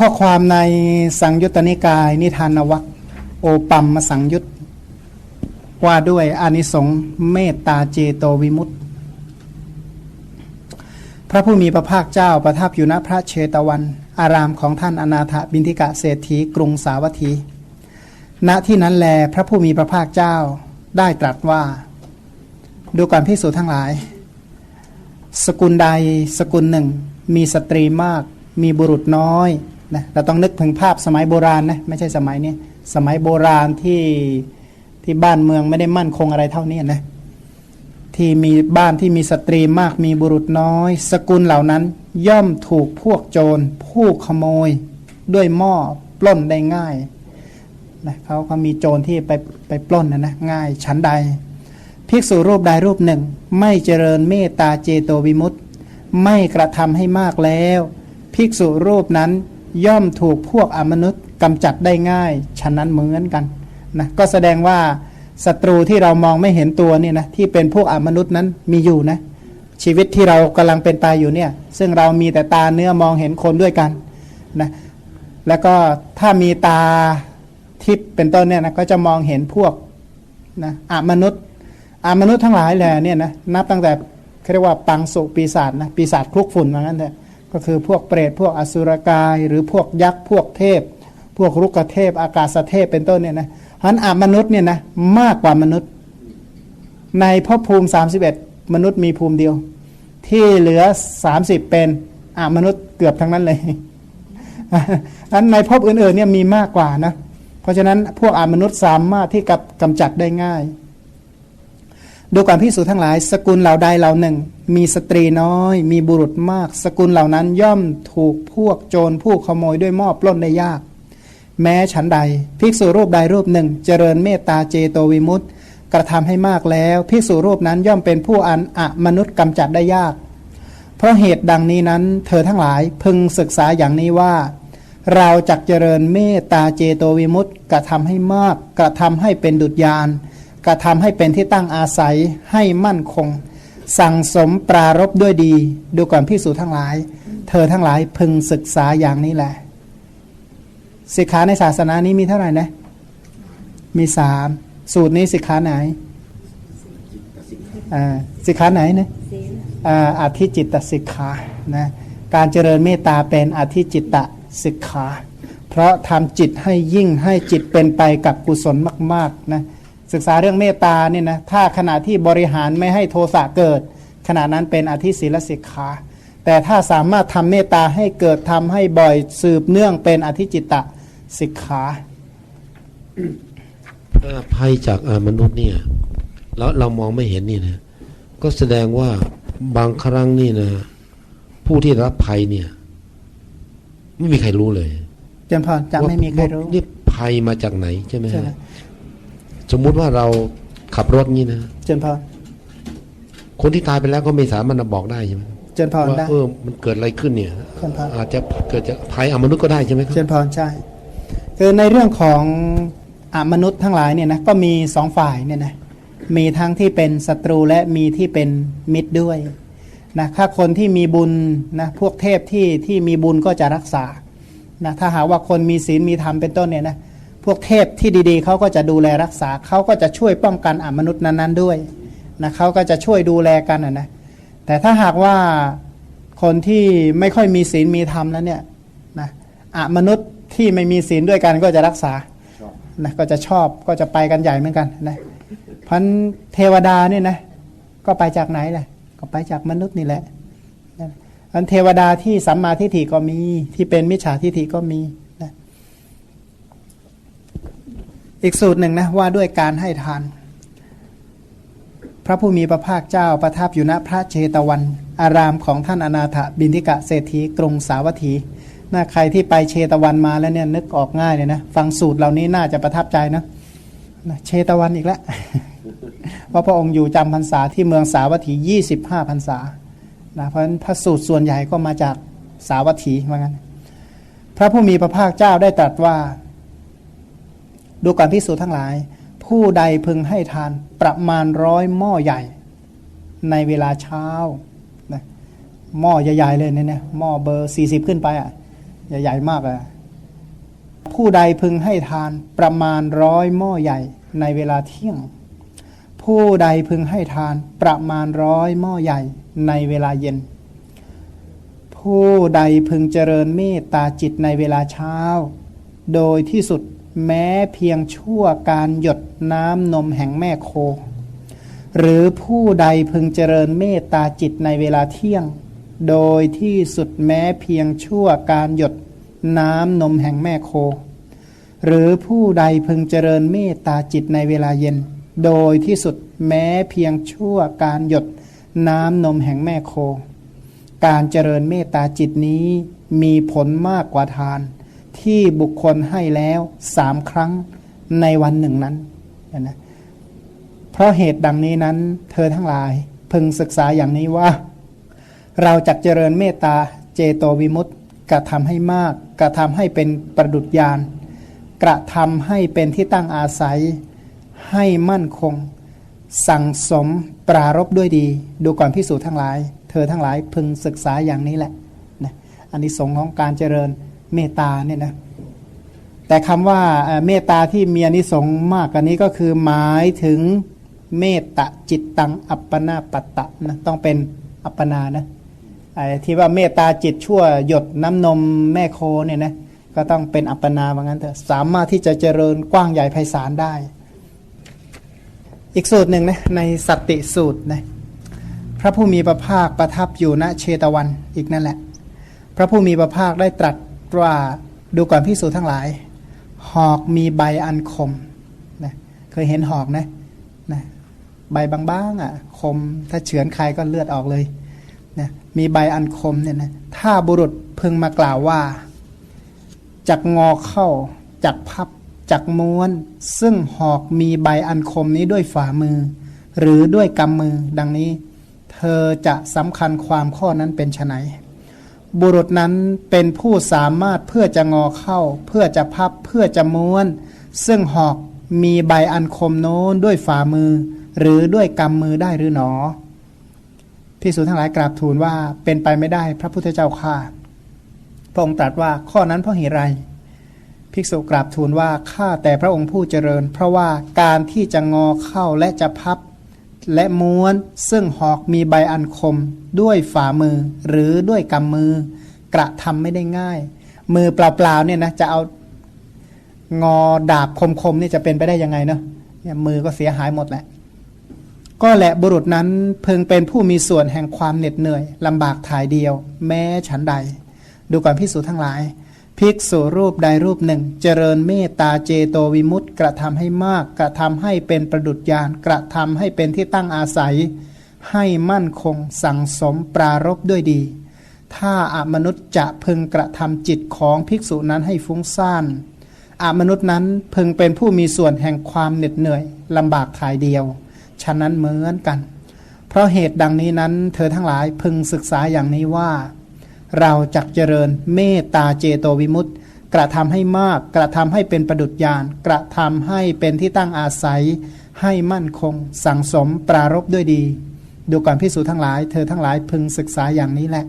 ข้อความในสังยุตตนิกาย นิทานวัคโอปัมมสังยุตว่าด้วยอานิสงส์เมตตาเจโตวิมุตติ พระผู้มีพระภาคเจ้าประทับอยู่ณพระเชตวัน อารามของท่านอนาถบินทิกะเศรษฐีกรุงสาวัตถี ณที่นั้นแลพระผู้มีพระภาคเจ้าได้ตรัสว่า ดูก่อนพิสูจน์ทั้งหลาย สกุลใดสกุลหนึ่ง มีสตรีมาก มีบุรุษน้อย นะเราต้องนึกถึงภาพสมัยโบราณนะไม่ใช่สมัยนี้สมัยโบราณที่ที่บ้านเมืองไม่ได้มั่นคงอะไรเท่านี้นะที่มีบ้านที่มีสตรีมากมีบุรุษน้อย สกุลเหล่านั้น ย่อมถูกพวกโจร ผู้ขโมย ด้วยหม้อปล้นได้ง่ายนะเขาเขามีโจรที่ไปไปปล้นนะนะง่ายชั้นใด ภิกษุรูปใดรูปหนึ่ง ไม่เจริญเมตตาเจโตวิมุตติไม่กระทำให้มากแล้ว ภิกษุรูปนั้น ย่อมถูกพวกอมนุษย์กำจัดได้ง่าย ฉะนั้นเหมือนกันนะก็แสดงว่าศัตรูที่เรามองไม่เห็นตัวนี่นะที่เป็นพวกอมนุษย์นั้นมีอยู่นะ ชีวิตที่เรากำลังเป็นไปอยู่เนี่ย ซึ่งเรามีแต่ตาเนื้อมองเห็นคนด้วยกันนะแล้วก็ถ้ามีตาทิพย์เป็นต้นเนี่ยนะก็จะมองเห็นพวกนะอมนุษย์อมนุษย์ทั้งหลายแหละเนี่ยนะนับตั้งแต่เขาเรียกว่าปังสุปีศาจนะปีศาจคลุกฝุ่นว่างั้นเถอะ ก็คือพวกเปรตพวกอสุรกาย หรือพวกยักษ์พวกเทพ พวกรุกเทพ อากาศเทพเป็นต้นเนี่ยนะเพราะฉะนั้นอมนุษย์เนี่ยนะมากกว่ามนุษย์ ในภพภูมิ 31 มนุษย์มีภูมิเดียว ที่เหลือ 30 เป็นอามนุษย์เกือบทั้งนั้นเลยอันในภพอื่นๆเนี่ยมีมากกว่านะเพราะฉะนั้นพวกอามนุษย์สามารถที่กับกำจัดได้ง่าย ดูก่อนพิสูจทั้งหลาย สกุลเหล่าใดเหล่าหนึ่ง มีสตรีน้อย มีบุรุษมาก สกุลเหล่านั้นย่อมถูกพวกโจรผู้ขโมยด้วยหม้อปล้นได้ยาก แม้ฉันใด ภิกษุรูปใดรูปหนึ่ง เจริญเมตตาเจโตวิมุตติกระทำให้มากแล้ว ภิกษุรูปนั้นย่อมเป็นผู้อันอะมนุษย์กำจัดได้ยาก เพราะเหตุดังนี้นั้น เธอทั้งหลายพึงศึกษาอย่างนี้ว่า เราจักเจริญเมตตาเจโตวิมุตติกระทำให้มาก กระทำให้เป็นดุจยาน กระทำให้เป็นที่ตั้งอาศัยให้มั่นคง สั่งสมปรารบด้วยดี ดูก่อนพิสูจทั้งหลาย เธอทั้งหลายพึงศึกษาอย่างนี้แหละสิกขาในศาสนานี้มีเท่าไหร่นะ มีสามสูตรนี้สิกขาไหนอ่าสิกขาไหนนะอ่าอธิจิตตสิกขานะการเจริญเมตตาเป็นอธิจิตตสิกขา เพราะทำจิตให้ยิ่งให้จิตเป็นไปกับกุศลมาก ๆ นะ ศึกษาเรื่องเมตตาเนี่ยนะถ้าขณะที่บริหารไม่ให้โทสะเกิด ขณะนั้นเป็นอธิศีลสิกขาแต่ถ้าสามารถทำเมตตาให้เกิดทำให้บ่อยสืบเนื่องเป็นอธิจิตตสิกขาถ้าภัยจากอามนุษย์เนี่ยแล้วเรามองไม่เห็นนี่นะก็แสดงว่าบางครั้งนี่นะผู้ที่รับภัยเนี่ยไม่มีใครรู้เลยเจนพรจะไม่มีใครรู้ว่านี่ภัยมาจากไหนใช่ไหมใช่ฮะ สมมุติว่าเราขับรถนี่นะเจนพรคนที่ตายไปแล้วก็ไม่สามารถจะบอกได้ใช่ไหมเจนพรว่าได้เออมันเกิดอะไรขึ้นเนี่ย เจนพรอาจจะเกิดจากภัยอามนุษย์ก็ได้ใช่ไหมครัเจบนพรใช่คือในเรื่องของอมนุษย์ทั้งหลายเนี่ยนะก็มีสองฝ่ายเนี่ยนะมีทั้งที่เป็นศัตรูและมีที่เป็นมิตรด้วยนะถ้าคนที่มีบุญนะพวกเทพที่ที่มีบุญก็จะรักษานะถ้าหากว่าคนมีศีลมีธรรมเป็นต้นเนี่ยนะ พวกเทพที่ดีๆเขาก็จะดูแลรักษาเขาก็จะช่วยป้องกันอมนุษย์นั้นๆด้วยนะเขาก็จะช่วยดูแลกันนะแต่ถ้าหากว่าคนที่ไม่ค่อยมีศีลมีธรรมแล้วเนี่ยนะอมนุษย์ที่ไม่มีศีลด้วยกันก็จะรักษานะก็จะชอบก็จะไปกันใหญ่เหมือนกันนะพันเทวดาเนี่ยนะก็ไปจากไหนล่ะก็ไปจากมนุษย์นี่แหละนะพันเทวดาที่สัมมาทิฏฐิก็มีที่เป็นมิจฉาทิฏฐิก็มีนะ อีกสูตรหนึ่งนะว่าด้วยการให้ทาน พระผู้มีพระภาคเจ้าประทับอยู่ณพระเชตวัน อารามของท่านอนาถบินทิกะเศรษฐีกรุงสาวัตถีน่าใครที่ไปเชตวันมาแล้วเนี่ยนึกออกง่ายเลยนะฟังสูตรเหล่านี้น่าจะประทับใจนะเชตวันอีกแล้วเพราะพระองค์อยู่จำพรรษาที่เมืองสาวัตถี 25พรรษานะเพราะฉะนั้นพระสูตรส่วนใหญ่ก็มาจากสาวัตถีว่างั้นพระผู้มีพระภาคเจ้าได้ตรัสว่า ดูก่อนพิสูจน์ทั้งหลาย ผู้ใดพึงให้ทานประมาณร้อยหม้อใหญ่ ในเวลาเช้านะหม้อใหญ่ๆเลยเนี่ยนะหม้อเบอร์สี่สิบขึ้นไปอะใหญ่ๆมากเลยผู้ใดพึงให้ทานประมาณร้อยหม้อใหญ่ ในเวลาเที่ยง ผู้ใดพึงให้ทานประมาณร้อยหม้อใหญ่ ในเวลาเย็น ผู้ใดพึงเจริญเมตตาจิตในเวลาเช้า โดยที่สุด แม้เพียงชั่วการหยดน้ำนมแห่งแม่โค หรือผู้ใดพึงเจริญเมตตาจิตในเวลาเที่ยง โดยที่สุดแม้เพียงชั่วการหยดน้ำนมแห่งแม่โค หรือผู้ใดพึงเจริญเมตตาจิตในเวลาเย็น โดยที่สุดแม้เพียงชั่วการหยดน้ำนมแห่งแม่โค การเจริญเมตตาจิตนี้มีผลมากกว่าทาน ที่บุคคลให้แล้วสามครั้งในวันหนึ่งนั้นนะเพราะเหตุดังนี้นั้น เธอทั้งหลายพึงศึกษาอย่างนี้ว่า เราจักเจริญเมตตาเจโตวิมุตติกระทำให้มาก กระทำให้เป็นประดุจญาณกระทำให้เป็นที่ตั้งอาศัย ให้มั่นคง สั่งสมปรารบด้วยดี ดูก่อนพิสูจน์ทั้งหลาย เธอทั้งหลายพึงศึกษาอย่างนี้แหละนะอันนี้สงของการเจริญ เมตตาเนี่ยนะแต่คำว่าเมตตาที่มีอนิสงส์มากกว่านี้ก็คือหมายถึงเมตตาจิตตังอัปปนาปัตตะนะต้องเป็นอัปปนานะไอ้ที่ว่าเมตตาจิตชั่วหยดน้ำนมแม่โคเนี่ยนะก็ต้องเป็นอัปปนาว่างั้นเถอะสามารถที่จะเจริญกว้างใหญ่ไพศาลได้ อีกสูตรหนึ่งนะในสตติสูตรนะพระผู้มีพระภาคประทับอยู่ณเชตวันอีกนั่นแหละ พระผู้มีพระภาคได้ตรัส ว่าดูก่อนพิสูจน์ทั้งหลาย หอกมีใบอันคมนะเคยเห็นหอกนะนะใบบางๆอะคมถ้าเฉือนใครก็เลือดออกเลยนะมีใบอันคมเนี่ยนะถ้าบุรุษพึงมากล่าวว่าจักงอเข้าจักพับจักม้วน ซึ่งหอกมีใบอันคมนี้ด้วยฝ่ามือ หรือด้วยกำมือดังนี้ เธอจะสำคัญความข้อนั้นเป็นไฉน บุรุษนั้นเป็นผู้สามารถเพื่อจะงอเข้า เพื่อจะพับเพื่อจะม้วน ซึ่งหอกมีใบอันคมโน้นด้วยฝ่ามือ หรือด้วยกำมือได้หรือหนอพิสูจน์ทั้งหลายกราบทูลว่าเป็นไปไม่ได้พระพุทธเจ้าข้าพระองค์ตรัสว่าข้อนั้นเพราะเหตุไร ภิกษุกราบทูลว่าข้าแต่พระองค์ผู้เจริญ เพราะว่าการที่จะงอเข้าและจะพับ และม้วนซึ่งหอกมีใบอันคม ด้วยฝ่ามือหรือด้วยกำมือ กระทำไม่ได้ง่าย มือเปล่าๆเนี่ยนะจะเอางอดาบคมๆนี่จะเป็นไปได้ยังไงเนาะเนี่ยมือก็เสียหายหมดแหละ ก็แหละบุรุษนั้นเพึงเป็นผู้มีส่วนแห่งความเหน็ดเหนื่อยลำบากถ่ายเดียว แม้ฉันใด ดูก่อนพิสูจทั้งหลาย ภิกษุรูปใดรูปหนึ่ง เจริญเมตตาเจโตวิมุตติกระทำให้มาก กระทำให้เป็นประดุจญาณกระทำให้เป็นที่ตั้งอาศัย ให้มั่นคงสั่งสมปรารบด้วยดี ถ้าอมนุษย์จะพึงกระทำจิตของภิกษุนั้นให้ฟุ้งซ่านอมนุษย์นั้นพึงเป็นผู้มีส่วนแห่งความเหน็ดเหนื่อยลำบากถ่ายเดียว ฉะนั้นเหมือนกัน เพราะเหตุดังนี้นั้น เธอทั้งหลายพึงศึกษาอย่างนี้ว่า เราจักเจริญเมตตาเจโตวิมุตติกระทำให้มาก กระทำให้เป็นประดุจยาน กระทำให้เป็นที่ตั้งอาศัย ให้มั่นคง สั่งสมปรารบด้วยดี ดูก่อนพิสูจทั้งหลาย เธอทั้งหลายพึงศึกษาอย่างนี้แหละ